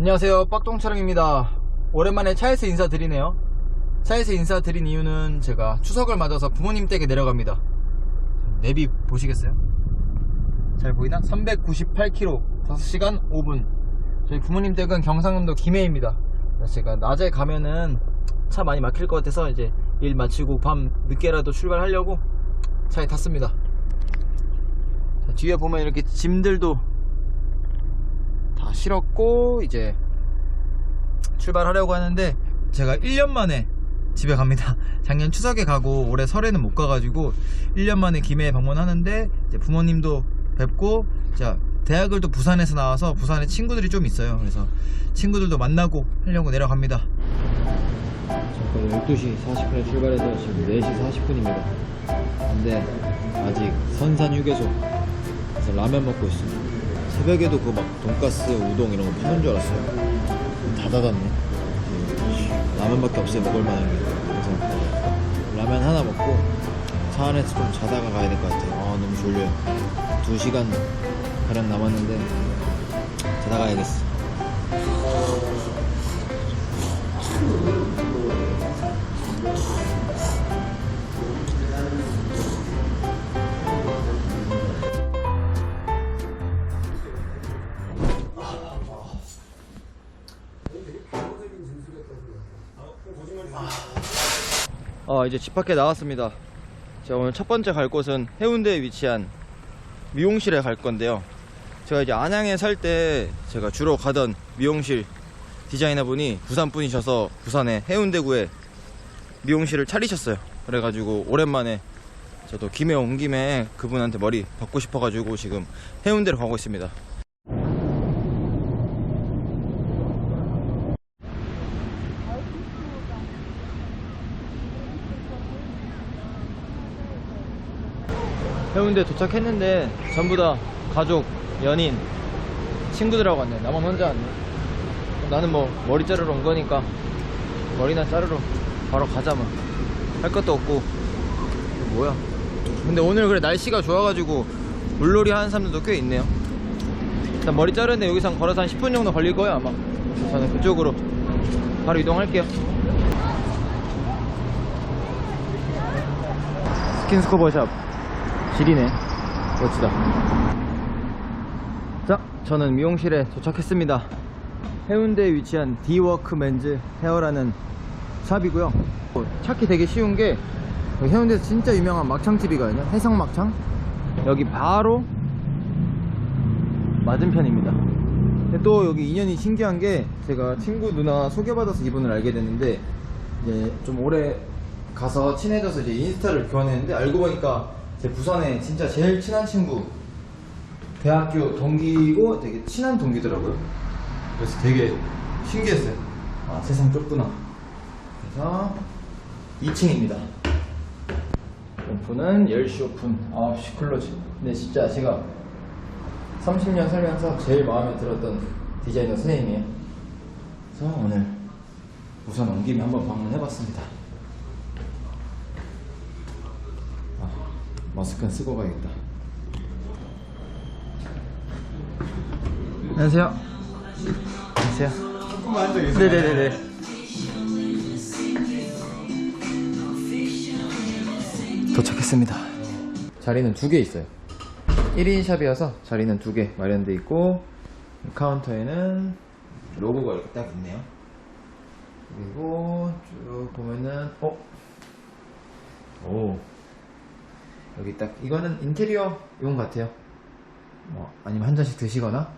안녕하세요. 빡동차량입니다. 오랜만에 차에서 인사드리네요. 차에서 인사드린 이유는 제가 추석을 맞아서 부모님 댁에 내려갑니다. 내비 보시겠어요? 잘 보이나? 398km 5시간 5분. 저희 부모님 댁은 경상남도 김해입니다. 제가 낮에 가면은 차 많이 막힐 것 같아서 이제 일 마치고 밤 늦게라도 출발하려고 차에 탔습니다. 자, 뒤에 보면 이렇게 짐들도 다 실었고 이제 출발하려고 하는데 제가 1년 만에 집에 갑니다. 작년 추석에 가고 올해 설에는 못 가가지고 1년 만에 김해에 방문하는데 부모님도 뵙고 자 대학을 또 부산에서 나와서 부산에 친구들이 좀 있어요. 그래서 친구들도 만나고 하려고 내려갑니다. 잠깐 12시 40분에 출발해서 지금 4시 40분입니다. 근데 아직 선산 휴게소 그래서 라면 먹고 있습니다 새벽에도 그 막 돈가스, 우동 이런 거 파는 줄 알았어요. 다 닫았네. 음, 라면밖에 없어요 먹을 만한 게. 그래서 라면 하나 먹고 차 안에서 좀 자다가 가야 될 것 같아요. 아 너무 졸려요. 두 시간 가량 남았는데 자다 가야겠어. 어 이제 집 밖에 나왔습니다. 제가 오늘 첫 번째 갈 곳은 해운대에 위치한 미용실에 갈 건데요. 제가 이제 안양에 살 때 제가 주로 가던 미용실 디자이너 분이 부산 분이셔서 부산의 해운대구에 미용실을 차리셨어요. 그래가지고 오랜만에 저도 김해 온 김에 그분한테 머리 받고 싶어가지고 지금 해운대로 가고 있습니다. 해운대 도착했는데 전부 다 가족, 연인, 친구들하고 왔네. 나만 혼자 왔네. 나는 뭐 머리 자르러 온 거니까 머리나 자르러 바로 가자 뭐. 할 것도 없고 뭐야. 근데 오늘 그래 날씨가 좋아가지고 물놀이 하는 사람들도 꽤 있네요. 일단 머리 자르는데 여기서 한 걸어서 한 10분 정도 걸릴 거예요 아마. 저는 그쪽으로 바로 이동할게요. 스킨스쿠버샵 길이네. 멋지다. 자 저는 미용실에 도착했습니다. 해운대에 위치한 디워크 맨즈 헤어라는 샵이고요. 어, 찾기 되게 쉬운 게 해운대에서 진짜 유명한 막창집이거든요 해성 막창? 여기 바로 맞은편입니다. 또 여기 인연이 신기한 게 제가 친구 누나 소개받아서 이분을 알게 됐는데 이제 좀 오래 가서 친해져서 이제 인스타를 교환했는데 알고 보니까 제 부산에 진짜 제일 친한 친구 대학교 동기고 되게 친한 동기더라고요. 그래서 되게 신기했어요. 아 세상 좁구나. 그래서 2층입니다. 오픈은 10시 오픈, 9시 클로즈. 근데 진짜 제가 30년 살면서 제일 마음에 들었던 디자이너 선생님이에요. 그래서 오늘 우선 온 김에 한번 방문해봤습니다. 마스크는 쓰고 가야겠다. 안녕하세요. 안녕하세요. 조금만 앉아 계세요. 네네네네. 도착했습니다. 자리는 두 개 있어요. 1인 샵이어서 자리는 두 개 마련돼 있고 카운터에는 로고가 이렇게 딱 있네요. 그리고 쭉 보면은 어? 오 여기 딱 이거는 인테리어용 같아요. 뭐 아니면 한 잔씩 드시거나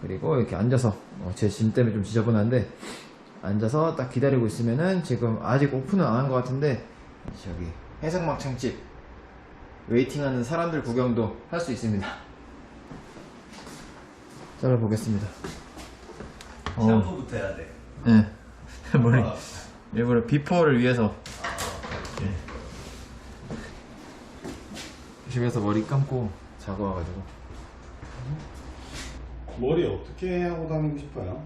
그리고 이렇게 앉아서 어, 제짐 때문에 좀 지저분한데 앉아서 딱 기다리고 있으면은 지금 아직 오픈은 안 한 것 같은데 저기 해성막창집 웨이팅하는 사람들 구경도 할 수 있습니다. 잘라보겠습니다. 어, 샴푸부터 해야 돼. 네. 머리 일부러 비포를 위해서 네. 집에서 머리 감고 자고 와가지고. 머리 어떻게 하고 다니고 싶어요?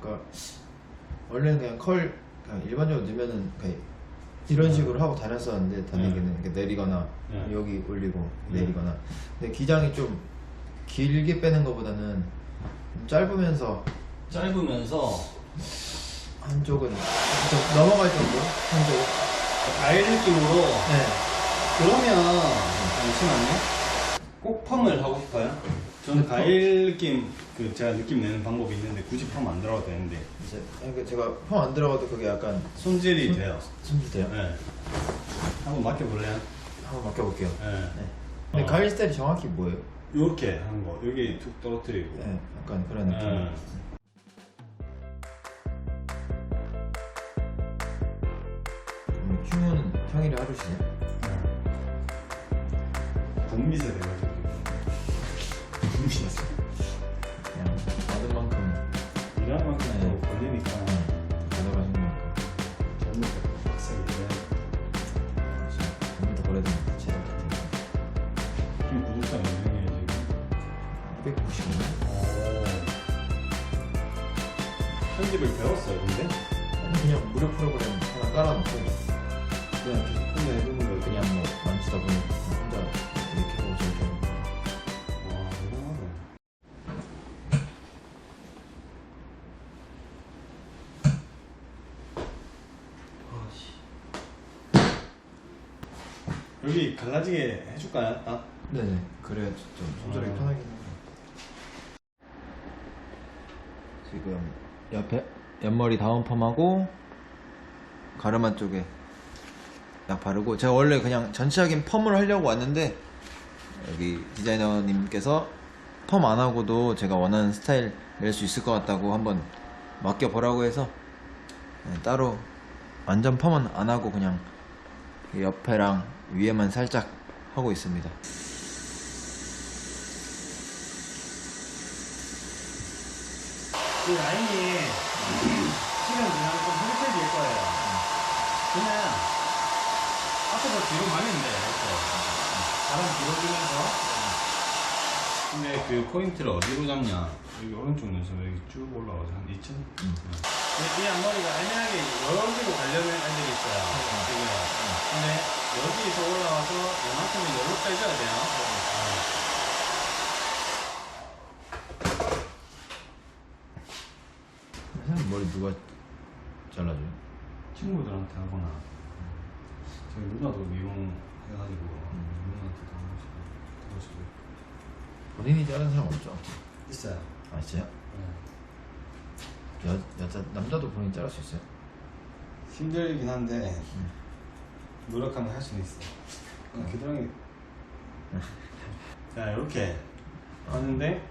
그러니까 원래는 그냥 컬 그냥 일반적으로 넣으면은 그냥 이런 식으로 하고 다녔었는데 다니기는 이렇게 내리거나 네. 여기 올리고 네. 내리거나. 근데 기장이 좀 길게 빼는 것보다는 좀 짧으면서 짧으면서? 한쪽은 좀 넘어갈 정도? 한쪽. 가일 느낌으로? 네. 그러면 잠시만요. 꼭 펌을 하고 싶어요? 저는 네, 가일 느낌 그 제가 느낌 내는 방법이 있는데 굳이 펌 안 들어가도 되는데 이제 그러니까 제가 펌 안 들어가도 그게 약간 손질이 돼요. 손질돼요 네. 한번 맡겨볼래요? 한번 맡겨볼게요 네. 네. 근데 어. 가일 스타일이 정확히 뭐예요? 이렇게 하는 거 여기 툭 떨어뜨리고 네 약간 그런 느낌 네. 음, 큐는 평일에 하루시냐? 분비세 돼가지고 분비세 그냥 받은 만큼 일할 만큼 네. 또 걸리니까 받아가신 만큼 전부 다 빡세게 좀더 걸려도 체력 지금 구독자 몇 명이에요 지금? 290원 오. 편집을 배웠어요 근데? 그냥 무료 프로그램 하나 깔아놓고 그냥 계속 여기 갈라지게 해줄까요? 아? 네네 그래야 좀 조절하기 음. 편하긴 해요 지금 옆에 옆머리 다운펌하고 가르마 쪽에 약 바르고 제가 원래 그냥 전체적인 펌을 하려고 왔는데 여기 디자이너님께서 펌 안 하고도 제가 원하는 스타일 낼 수 있을 것 같다고 한번 맡겨보라고 해서 네, 따로 완전 펌은 안 하고 그냥 옆에랑 위에만 살짝 하고 있습니다 그 라인이 시간 지나면 좀 흐릿해질 거예요. 그냥 앞에서 뒤로 돼요. 이렇게. 바람 뒤로 주면서. 근데 그 포인트를 어디로 잡냐? 여기 오른쪽 눈썹 여기 쭉 올라가서 한 2층? 근데 이 앞머리가 애매하게 여기로 가려는 애들이 있어요. 지금. 근데 여기서 올라와서 이만큼은 여기로 빼줘야 돼요. 어. 선생님 머리 누가 잘라줘요? 친구들한테 하거나 저희 누나도 미용 해가지고 누나한테 도 하고 싶고 하고 싶고 본인이 자른 사람 없죠? 있어요. 아 진짜요? 네. 여, 여자 남자도 본인 자를 수 있어요? 힘들긴 한데 노력하면 할 수는 있어. 어, 겨드랑이. 자 이렇게 하는데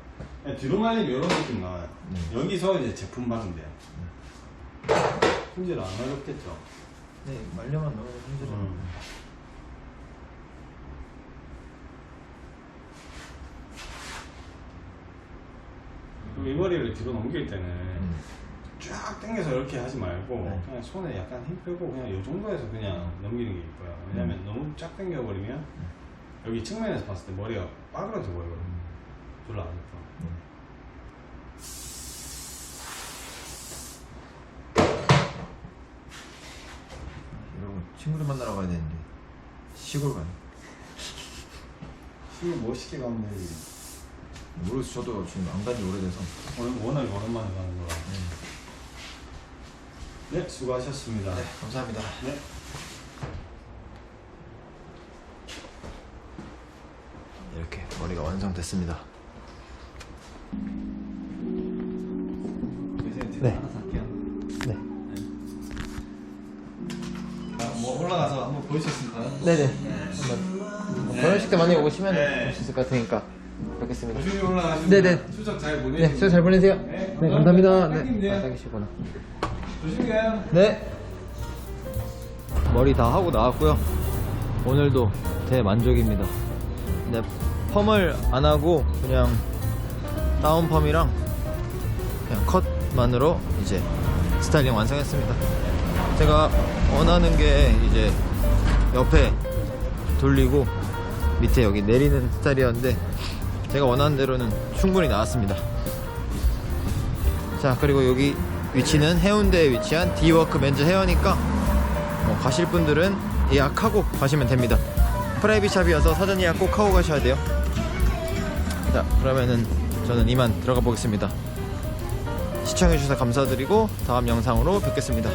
뒤로 말리면 이런 느낌 나와요. 네. 여기서 이제 제품 돼요. 손질 안 어렵겠죠? 네 말려만 넣으면 힘들죠 음. 그리고 이 머리를 뒤로 넘길 때는 음. 쫙 당겨서 이렇게 하지 말고 네. 그냥 손에 약간 힘 빼고 그냥 이 정도에서 그냥 넘기는 게 이뻐요. 왜냐면 너무 쫙 당겨 버리면 여기 측면에서 봤을 때 머리가 빠그러져 보이거든요. 별로 안 예뻐. 이러고 친구들 만나러 가야 되는데 시골 가네 신경 멋있게 가면 되지. 모르겠어 저도 지금 안 간지 오래돼서 오늘 워낙 오랜만에 가는 거라. 네, 수고하셨습니다. 네 감사합니다 네. 이렇게 머리가 완성됐습니다 네. 하나 살게요. 네 아, 뭐 올라가서 한번 보실 수 있을까요? 네네 한번 결혼식 때 많이 오시면 네. 볼수 있을 것 같으니까 뵙겠습니다 조심히 올라가시면 네네. 추석 잘 보내시고 네, 수고 잘 보내세요. 네, 네, 감사합니다. 감사합니다. 네, 아, 당기시구나. 조심히 가요. 네. 머리 다 하고 나왔고요. 오늘도 대만족입니다. 근데 펌을 안 하고 그냥 다운 펌이랑 그냥 컷만으로 이제 스타일링 완성했습니다. 제가 원하는 게 이제 옆에 돌리고 밑에 여기 내리는 스타일이었는데 제가 원하는 대로는 충분히 나왔습니다. 자 그리고 여기 위치는 해운대에 위치한 디워크 맨즈 헤어니까 뭐 가실 분들은 예약하고 가시면 됩니다. 프라이빗 샵이어서 사전 예약 꼭 하고 가셔야 돼요. 자 그러면은 저는 이만 들어가 보겠습니다. 시청해주셔서 감사드리고 다음 영상으로 뵙겠습니다.